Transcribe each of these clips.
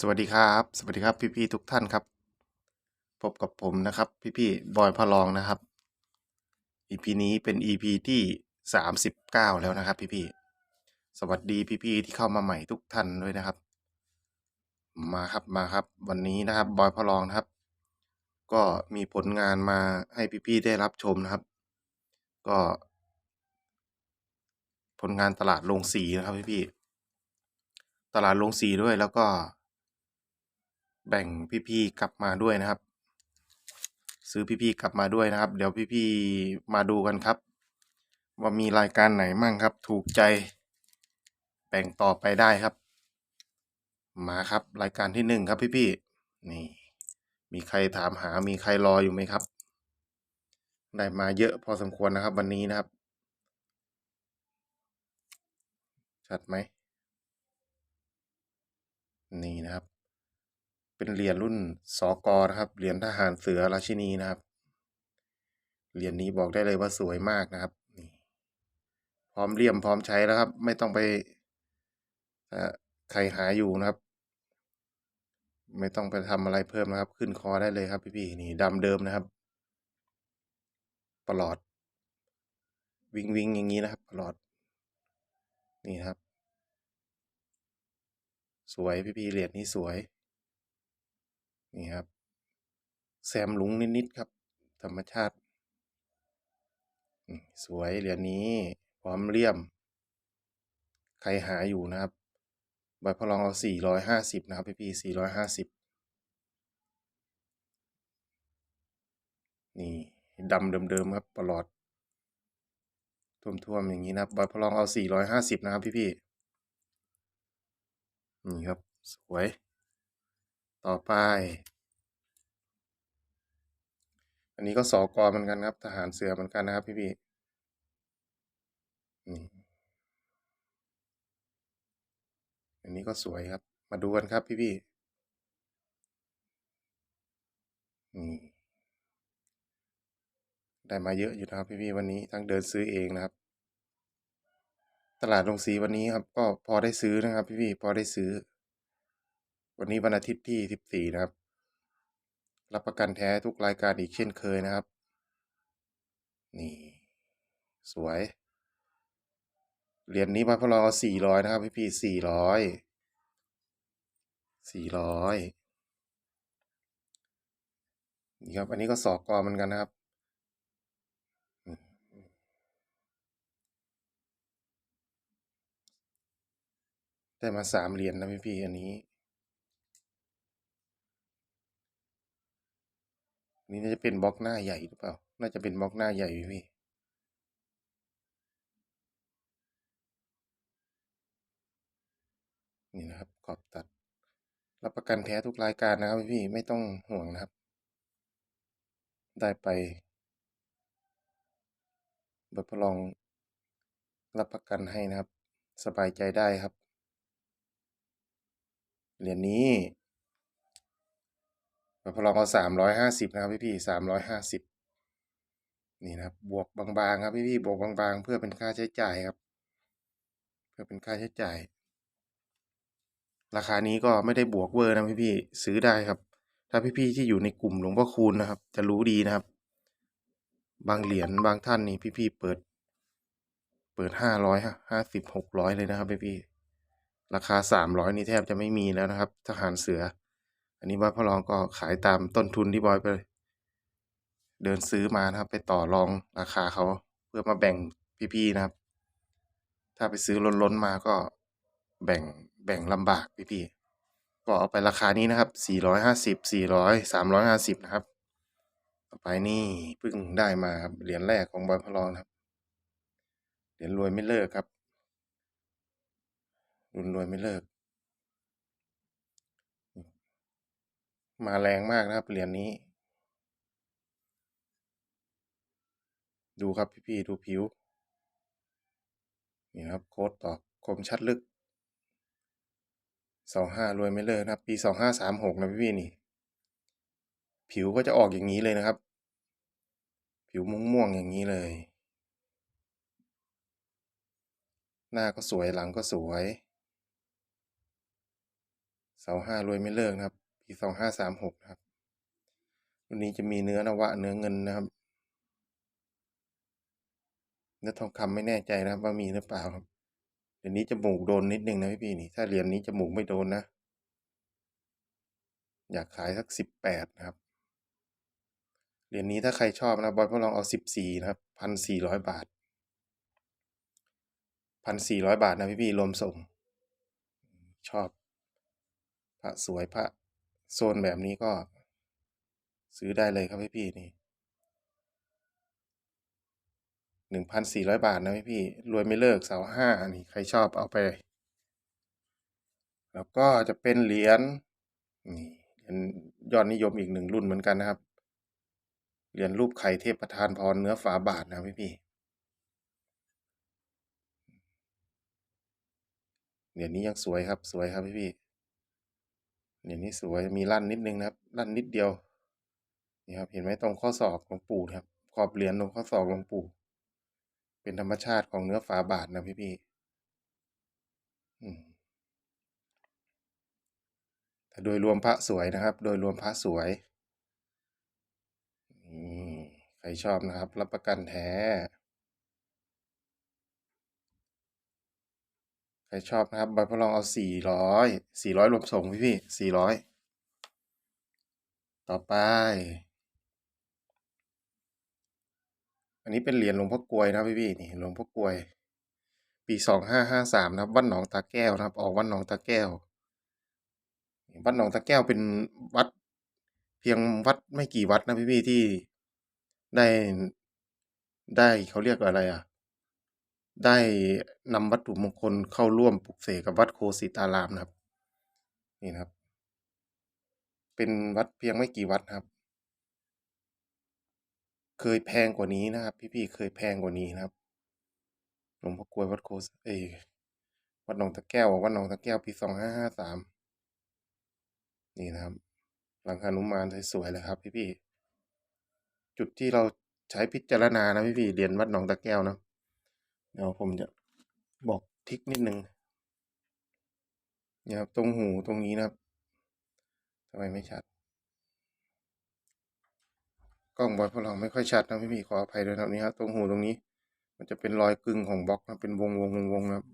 สวัสดีครับ สวัสดีครับพี่ๆทุกท่านครับ พบกับผมนะครับ พี่ๆบอยพะลองนะครับ EP นี้เป็น EP ที่สามสิบเก้าแล้วนะครับ พี่ๆสวัสดีพี่ๆที่เข้ามาใหม่ทุกท่านด้วยนะครับ มาครับมาครับ วันนี้นะครับบอยพะลองนะครับ ก็มีผลงานมาให้พี่ๆได้รับชมนะครับ ก็ ผลงานตลาดโรงสีนะครับพี่ๆตลาดโรงสีด้วยแล้วก็ แบ่งพี่ๆกลับมาด้วยนะครับ ซื้อพี่ๆกลับมาด้วยนะครับ เดี๋ยวพี่ๆมาดูกันครับ ว่ามีรายการไหนมั่งครับ ถูกใจ แบ่งต่อไปได้ครับ มาครับรายการที่หนึ่งครับพี่ๆนี่ มีใครถามหามีใครรออยู่ไหมครับได้มาเยอะพอสมควรนะครับวันนี้นะครับ ชัดไหม นี่นะครับ เป็นเหรียญรุ่นสกนะครับ เหรียญทหารเสือราชินีนะครับ เหรียญนี้บอกได้เลยว่าสวยมากนะครับนี่พร้อมเลี่ยมพร้อมใช้แล้วครับ ไม่ต้องไปใครหาอยู่นะครับ ไม่ต้องไปทำอะไรเพิ่มนะครับ ขึ้นคอได้เลยครับพี่ๆนี่ดำเดิมนะครับปลอด วิงวิงอย่างนี้นะครับปลอด นี่ครับ สวยพี่ๆเหรียญนี้สวย นี่ครับ แซมหลุงนิดๆครับ ธรรมชาติ สวยเหรียญนี้ พร้อมเลี่ยม ใครหาอยู่นะครับใบพลองเอาสี่ร้อยห้าสิบนะครับพี่ๆสี่ร้อยห้าสิบนี่ดำเดิมๆครับประหลอดท่วมๆอย่างนี้นะครับใบพลองเอาสี่ร้อยห้าสิบนะครับพี่ๆนี่ครับ สวย ต่อไป อันนี้ก็สอกอเหมือนกันครับ ทหารเสือเหมือนกันนะครับ พี่พี่นี่อันนี้ก็สวยครับ มาดูกันครับพี่พี่นี่ได้มาเยอะอยู่นะครับพี่พี่ๆวันนี้ทั้งเดินซื้อเองนะครับ ตลาดโรงสีวันนี้ครับ ก็พอได้ซื้อนะครับ พี่พี่ๆพอได้ซื้อ วันนี้วันอาทิตย์ที่สิบสี่นะครับ รับประกันแท้ทุกรายการอีกเช่นเคยนะครับ นี่ สวย เหรียญนี้มาพลองเอสี่ร้อยนะครับ พี่พี่สี่ร้อยสี่ร้อยนี่ครับ อันนี้ก็สอกกอเหมือนกันนะครับได้มาสามเหรียญนะพี่พี่อันนี้ นี่น่าจะเป็นบล็อกหน้าใหญ่หรือเปล่า น่าจะเป็นบล็อกหน้าใหญ่พี่พี่นี่นะครับขอบตัด รับประกันแท้ทุกรายการนะครับพี่พี่ไม่ต้องห่วงนะครับ ได้ไปบัพลองรับประกันให้นะครับ สบายใจได้ครับ เหรียญนี้ บัพลองเอาสามร้อยห้าสิบนะครับพี่พี่สามร้อยห้าสิบนี่นะครับ บวกบางๆครับพี่พี่บวกบางๆ เพื่อเป็นค่าใช้จ่ายครับ เพื่อเป็นค่าใช้จ่าย ราคานี้ก็ไม่ได้บวกเวอร์นะพี่พี่ซื้อได้ครับ ถ้าพี่พี่ที่อยู่ในกลุ่มหลวงพ่อคูณนะครับ จะรู้ดีนะครับ บางเหรียญบางท่านนี่พี่พี่เปิด เปิดห้าร้อยห้าสิบหกร้อยเลยนะครับพี่พี่ราคาสามร้อยนี่แทบจะไม่มีแล้วนะครับ ทหารเสือ อันนี้บอยพระรองก็ขายตามต้นทุนที่บอยไป เดินซื้อมานะครับ ไปต่อรองราคาเขาเพื่อมาแบ่งพี่ๆนะครับ ถ้าไปซื้อล้นๆมาก็แบ่งแบ่งลำบากพี่ๆก็เอาไปราคานี้นะครับสี่ร้อยห้าสิบสี่ร้อยสามร้อยห้าสิบนะครับ ต่อไปนี่เพิ่งได้มาครับเหรียญแรกของบอยพะลองครับ เหรียญรวยไม่เลิกครับ รุนรวยไม่เลิก มาแรงมากนะครับเหรียญนี้ ดูครับพี่ๆดูผิว นี่ครับโค้ดต่อคมชัดลึกสองห้ารวยไม่เลิกนะครับ ปีสองห้าสามหกนะพี่ๆนี่ ผิวก็จะออกอย่างนี้เลยนะครับ ผิวม่วงๆอย่างนี้เลย หน้าก็สวยหลังก็สวยเสาห้ารวยไม่เลิกนะครับ ปีสองห้าสามหกครับรุ่นนี้จะมีเนื้อนวะเนื้อเงินนะครับ เนื้อทองคำไม่แน่ใจนะครับ ว่ามีหรือเปล่าครับเดี๋ยวนี้จมูกโดนนิดนึงนะพี่พี่นี่ ถ้าเหรียญนี้จมูกไม่โดนนะ อยากขายสักสิบแปดนะครับ เหรียญนี้ถ้าใครชอบนะบอยก็ลองเอาสิบสี่นะครับพันสี่ร้อยบาทพันสี่ร้อยบาทนะพี่พี่รวมส่ง ชอบ พระสวยพระ โซนแบบนี้ก็ ซื้อได้เลยครับพี่พี่นี่หนึ่งพันสี่ร้อยบาทนะพี่พี่รวยไม่เลิกเสาห้าอันี่ใครชอบเอาไป แล้วก็จะเป็นเหรียญนี่เหรียญยอดนิยมอีกหนึ่งรุ่นเหมือนกันนะครับเหรียญรูปไข่เทพประธานพรเนื้อฝาบาทนะพี่พี่เหรียญนี้ยังสวยครับสวยครับพี่พี่ เหรียนี้สวยมีลั่นนิดนึงนะครับลั่นนิดเดียวนี่ครับเห็นไหมตรงข้อศอกหลวงปู่ครับ ขอบเหรียญตรงข้อศอกหลวงปู่ เป็นธรรมชาติของเนื้อฝาบาทนะพี่พี่แต่โดยรวมพระสวยนะครับ โดยรวมพระสวยอืมใครชอบนะครับ รับประกันแท้ ครชอบนะครับใบพลองเอาสี่ร้อยสี่ร้อยรวมส่งพี่พี่สี่ร้อยต่อไป อันนี้เป็นเหรียญหลวงพ่อกลวยนะพี่พี่นี่หลวงพ่อกลวย ปีสองห้าห้าสามนะครับวัดหนองตาแก้วนะครับ ออกวัดหนองตาแก้ว วัดหนองตาแก้วเป็นวัด เพียงวัดไม่กี่วัดนะพี่พี่ที่ได้ได้เขาเรียกว่าอะไรอะ ได้นำวัตถุมงคลเข้าร่วมปลุกเสกกับวัดโคสิตารามนะครับ นี่นะครับ เป็นวัดเพียงไม่กี่วัดนะครับ เคยแพงกว่านี้นะครับ พี่ๆเคยแพงกว่านี้นะครับหลวงพ่อกลวยวัดโคสเอวัดหนองตะแก้ววัดหนองตะแก้วปีสองห้าห้าสามนี่นะครับ หลังคานุมานสวยๆเลยครับ พี่ๆจุดที่เราใช้พิจารณานะพี่ๆเรียนวัดหนองตะแก้วนะ เดี๋ยวผมจะบอกทิกนิดนึงนี่ยครับตรงหูตรงนี้นะครับทำไมไม่ชัด กล้องบอยพวกเราไม่ค่อยชัดนะพี่พี่ขออภัยด้วยนะครับนี่ครับตรงหูตรงนี้ มันจะเป็นรอยกึ่งของบล็อกนะเป็นวงวงวงวงนะครับ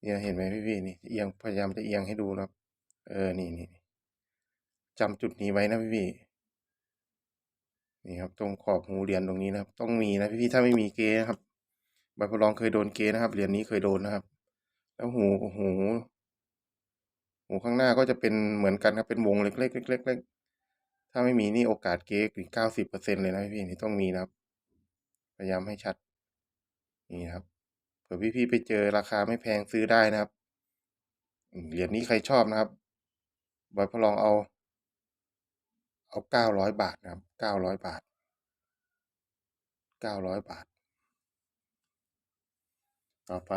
เนี่ยเห็นไหมพี่พี่นี่เอียงพยายามจะเอียงให้ดูนะครับ เออนี่นี่จำจุดนี้ไว้นะพี่พี่ นี่ครับตรงขอบหูเหรียญตรงนี้นะครับ ต้องมีนะพี่พี่ถ้าไม่มีเกนะครับบอยพวกเราเคยโดนเกนะครับเหรียญนี้เคยโดนนะครับ แล้วหูหูหูข้างหน้าก็จะเป็นเหมือนกันครับเป็นวงเล็กๆเล็กๆถ้าไม่มีนี่โอกาสเก๊ถึงเก้าสิบเปอร์เซ็นเลยนะพี่นี่ต้องมีนะครับ พยายามให้ชัด นี่ครับเผื่อพี่ๆไปเจอราคาไม่แพงซื้อได้นะครับเหรียญนี้ใครชอบนะครับบอยพลองเอา เอาเก้าร้อยบาทนะครับเก้าร้อยบาทเก้าร้อยบาท ต่อไป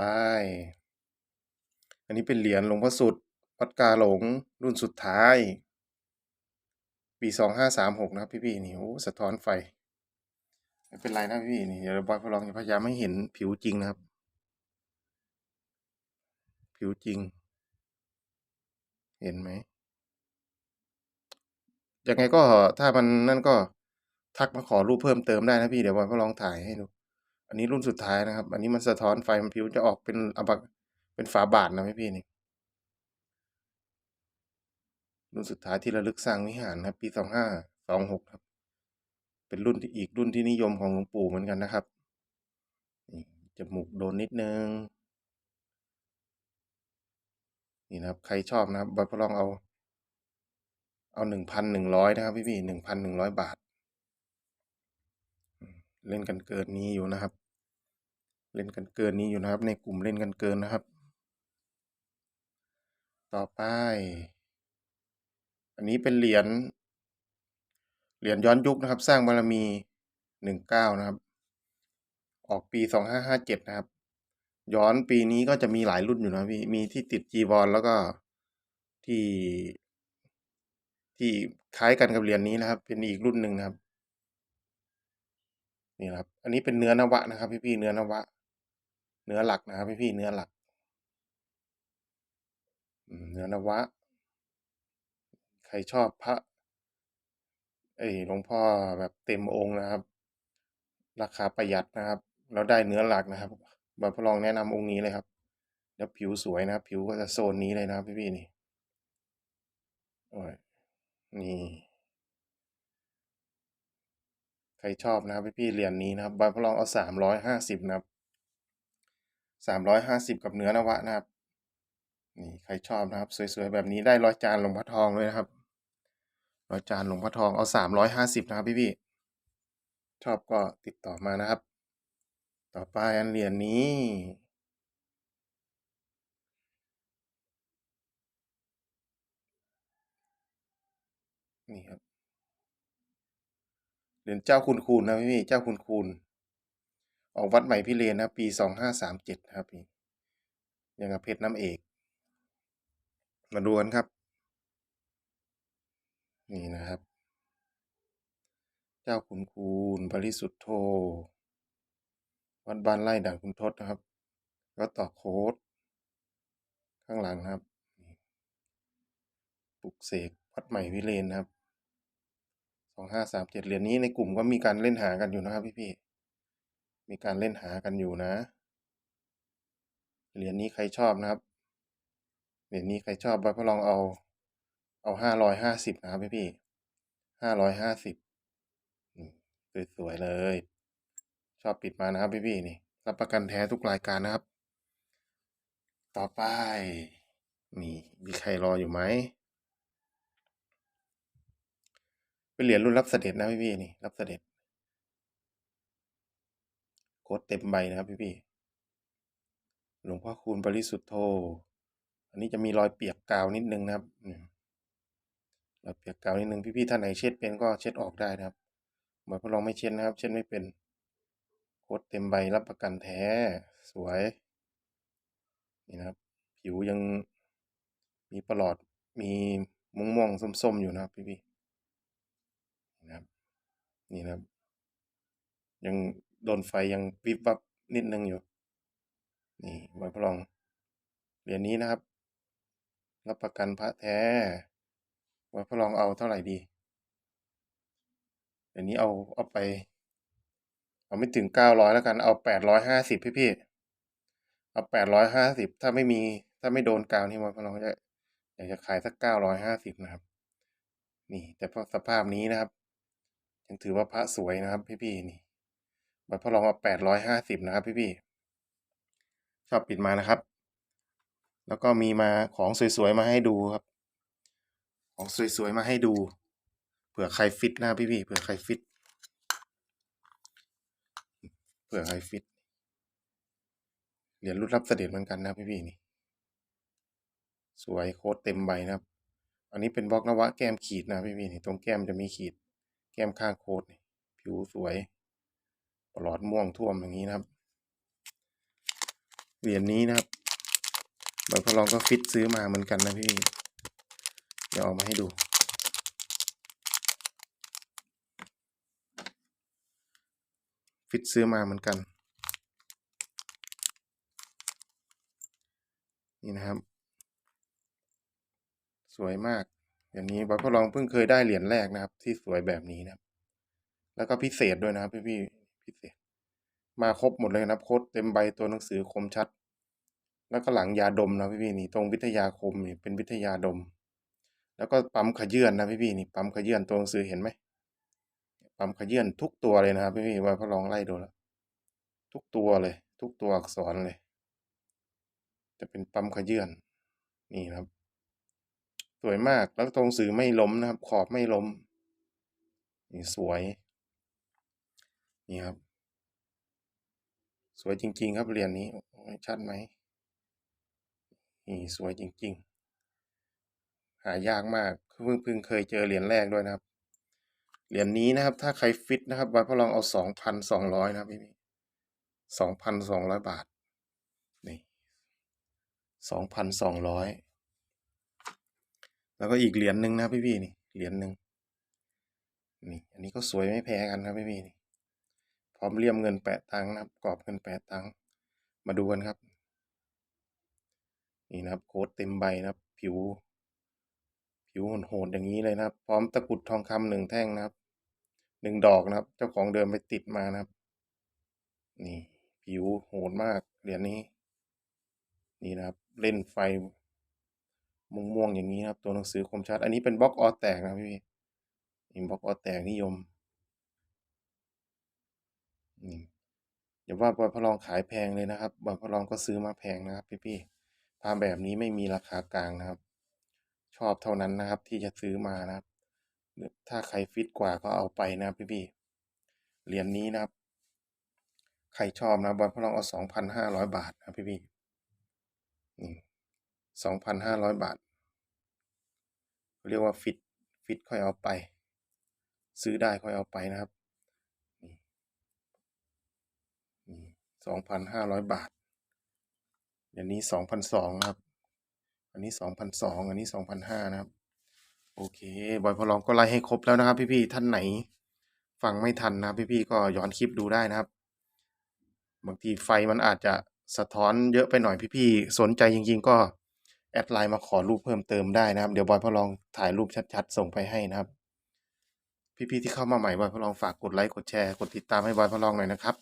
อันนี้เป็นเหรียญหลวงพ่อสุดวัดกาหลงรุ่นสุดท้าย ปีสองห้าสามหกนะครับพี่ๆนี่โอ้สะท้อนไฟ ไม่เป็นไรนะพี่นี่เดี๋ยวบอยพลองจะพยายามให้เห็นผิวจริงนะครับ ผิวจริง เห็นไหม ยังไงก็ถ้ามันนั่นก็ทักมาขอรูปเพิ่มเติมได้นะพี่เดี๋ยวบอยพลองถ่ายให้ดู อันนี้รุ่นสุดท้ายนะครับ อันนี้มันสะท้อนไฟมันผิวจะออกเป็นอบักเป็นฝาบาทนะพี่พี่นี่รุ่นสุดท้ายที่ระลึกสร้างวิหารนะครับ ปีสองห้าสองหกครับ เป็นรุ่นที่อีกรุ่นที่นิยมของหลวงปู่เหมือนกันนะครับจมูกโดนนิดนึง นี่นะครับ ใครชอบนะครับบอยพลองเอา เอาหนึ่งพันหนึ่งร้อยนะครับพี่พี่หนึ่งพันหนึ่งร้อยบาท เล่นกันเกินนี้อยู่นะครับ เล่นกันเกินนี้อยู่นะครับ ในกลุ่มเล่นกันเกินนะครับ ต่อไป อันนี้เป็นเหรียญ เหรียญย้อนยุคนะครับ สร้างบารมีหนึ่งเก้านะครับ ออกปีสองห้าห้าเจ็ดนะครับ ย้อนปีนี้ก็จะมีหลายรุ่นอยู่นะพี่ มีที่ติดจีวรแล้วก็ที่ ที่คล้ายกันกับเหรียญนี้นะครับ เป็นอีกรุ่นหนึ่งนะครับ นี่นครับ อันนี้เป็นเนื้อนวะนะครับ พี่พี่เนื้อนวะ เนื้อหลักนะครับ พี่พี่เนื้อหลักเนื้อนวะ ใครชอบพระเอ้หลวงพ่อแบบเต็มองค์นะครับ ราคาประหยัดนะครับแล้วได้เนื้อหลักนะครับบอยพลองแนะนำองค์นี้เลยครับ แล้วผิวสวยนะครับ ผิวก็จะโซนนี้เลยนะครับพี่ๆนี่โอ้ย นี่ใครชอบนะครับพี่ๆเหรียญนี้นะครับบพลองเอาสามร้อยห้าสิบนะครับสามร้อยห้าสิบกับเนื้อนวะนะครับ นี่ใครชอบนะครับ สวยๆแบบนี้ได้ร้อยจานหลวงพ่อทองเลยนะครับร้อยจานหลวงพ่อทองเอาสามร้อยห้าสิบนะครับพี่ๆชอบก็ติดต่อมานะครับ ต่อไปอันเหรียญนี้นี่ครับ เหรียญเจ้าคุณคูณนะพี่เจ้าคุณคูณออกวัดใหม่พิเรนนะปีสองห้าสามเจ็ดนะครับพี่ยังกับเพชรน้ำเอก มาดูกันครับ นี่นะครับ เจ้าขุนคูณปริสุทธโธวัดบ้านไร่ด่านคุณทศนะครับก็ต่อโค้ดข้างหลังนะครับ ปลุกเสกวัดใหม่วิเลนนะครับ องห้าสามเจ็ดเหรียญนี้ในกลุ่มก็มีการเล่นหากันอยู่นะครับพี่ๆมีการเล่นหากันอยู่นะ เหรียญนี้ใครชอบนะครับ เหรียญนี้ใครชอบใบพลองเอา เอาห้าร้อยห้าสิบนะครับพี่ๆห้าร้อยห้าสิบสวยๆเลย ชอบปิดมานะครับพี่ๆนี่ รับประกันแท้ทุกรายการนะครับ ต่อไปนี่มีใครรออยู่ไหม เป็นเหรียญรุ่นรับเสด็จนะพี่ๆนี่รับเสด็จโค้ดเต็มใบนะครับพี่ๆหลวงพ่อคูณปริสุทธโธ อันนี้จะมีรอยเปียกกาวนิดนึงนะครับรอยเปียกกาวนิดนึงพี่ๆท่านไหนเช็ดเป็นก็เช็ดออกได้นะครับหมายพลองไม่เช็ดนะครับ เช็ดไม่เป็นโค้ดเต็มใบรับประกันแท้สวย นี่นะครับ ผิวยังมีประหลอดมีม่วงม่วงส้มๆอยู่นะครับพี่ๆนะครับ นี่นะครับ ยังโดนไฟยังวิบวับนิดนึงอยู่ นี่หมายพลองเหรียญนี้นะครับ รับประกันพระแท้หมายพลองเอาเท่าไหร่ดีเดี๋ยวนี้เอาเอาไป เอาไม่ถึงเก้าร้อยแล้วกัน เอาแปดร้อยห้าสิบพี่พี่เอาแปดร้อยห้าสิบถ้าไม่มีถ้าไม่โดนกาวนี่มันเราจะอยากจะขายสักเก้าร้อยห้าสิบนะครับ นี่แต่พอสภาพนี้นะครับ ยังถือว่าพระสวยนะครับพี่พี่นี่บัตรพอลองเอาแปดร้อยห้าสิบนะครับพี่พี่ชอบปิดมานะครับ แล้วก็มีมาของสวยๆมาให้ดูครับ ของสวยๆมาให้ดู เผื่อใครฟิตนะพี่พี่เผื่อใครฟิตเผื่อใครฟิตเหรียญรุ่นรับเสด็จเหมือนกันนะพี่พี่นี่สวยโค้ดเต็มใบนะครับ อันนี้เป็นบล็อกนวะแก้มขีดนะพี่พี่นี่ตรงแก้มจะมีขีด แก้มข้างโค้ดผิวสวยปลอดม่วงท่วมอย่างนี้นะครับ เหรียญนี้นะครับบอยพลองก็ฟิตซื้อมาเหมือนกันนะพี่ เดี๋ยวเอามาให้ดู ฟิตซื้อมาเหมือนกัน นี่นะครับ สวยมาก อย่างนี้บอยพลองเพิ่งเคยได้เหรียญแรกนะครับ ที่สวยแบบนี้นะครับ แล้วก็พิเศษด้วยนะครับพี่พี่พิเศษ มาครบหมดเลยนะครับโค้ดเต็มใบตัวหนังสือคมชัด แล้วก็หลังยาดมนะพี่พี่นี่ตรงวิทยาคมนี่เป็นวิทยาดม แล้วก็ปั๊มขยื่นนะพี่พี่นี่ปั๊มขยื่นตัวหนังสือเห็นไหมปั๊มขยื่นทุกตัวเลยนะครับพี่พี่ว่าพอลองไล่ดูแล้วทุกตัวเลย ทุกตัวอักษรเลย จะเป็นปั๊มขยื่นนี่นะครับ สวยมากแล้วตรงสื่อไม่ล้มนะครับ ขอบไม่ล้ม นี่สวย นี่ครับ สวยจริง ๆ ครับเหรียญนี้ชัดไหมนี่สวยจริง ๆ หายากมากเพิ่งเพิ่งเคยเจอเหรียญแรกด้วยนะครับเหรียญนี้นะครับ ถ้าใครฟิตนะครับวัดพระลองเอาสองพันสองร้อยนะครับพี่สองพันสองร้อยบาทนี่สองพันสองร้อย แล้วก็อีกเหรียญหนึ่งนะพี่พี่นี่เหรียญหนึ่งนี่ อันนี้ก็สวยไม่แพ้กันครับพี่พี่นี่ พร้อมเลี่ยมเงินแปดตังค์นะครับ กรอบเงินแปดตังค์มาดูกันครับ นี่นะครับโค้ดเต็มใบนะครับ ผิว ผิวโหดๆอย่างนี้เลยนะครับ พร้อมตะกุดทองคำหนึ่งแท่งนะครับหนึ่งดอกนะครับ เจ้าของเดิมไปติดมานะครับ นี่ ผิวโหดมากเหรียญนี้ นี่นะครับ เล่นไฟ ม่วงๆอย่างนี้นะครับ ตัวหนังสือคมชัด อันนี้เป็นบล็อกออแตกนะพี่นี่บล็อกออแตกนิยมนี่อย่าว่าบอยพระรองขายแพงเลยนะครับบอยพระรองก็ซื้อมาแพงนะครับ พี่ๆพาแบบนี้ไม่มีราคากลางนะครับ ชอบเท่านั้นนะครับ ที่จะซื้อมานะครับ ถ้าใครฟิตกว่าก็เอาไปนะครับพี่ๆเหรียญนี้นะครับ ใครชอบนะบอยพระรองเอาสองพันห้าร้อยบาทนะพี่ๆนี่ ห้าร้อยบาท เรียกว่าฟิตฟิตค่อยเอาไป ซื้อได้ค่อยเอาไปนะครับนี่นี่สองพันห้าร้อยบาทอย่างนี้สองพันสองครับ อันนี้สองพันสองอันนี้สองพันห้านะครับ โอเค บอยพอลองก็ไล่ให้ครบแล้วนะครับ พี่ๆท่านไหน ฟังไม่ทันนะพี่ๆก็ย้อนคลิปดูได้นะครับ บางทีไฟมันอาจจะสะท้อนเยอะไปหน่อยพี่ๆสนใจจริง ๆ ก็ แอดไลน์มาขอรูปเพิ่มเติมได้นะครับ เดี๋ยวบอยพอลองถ่ายรูปชัดๆ ส่งไปให้นะครับ พี่ๆที่เข้ามาใหม่บอยพอลองฝากกดไลค์กดแชร์กดติดตามให้บอยพอลองหน่อยนะครับ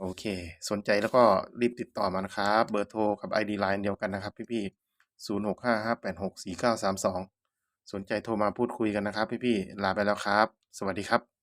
โอเค สนใจแล้วก็รีบติดต่อมานะครับ เบอร์โทรกับ ID Line เดียวกันนะครับ พี่ๆศูนย์หกห้าห้าแปดหกสี่เก้าสามสองสนใจโทรมาพูดคุยกันนะครับ พี่ๆลาไปแล้วครับ สวัสดีครับ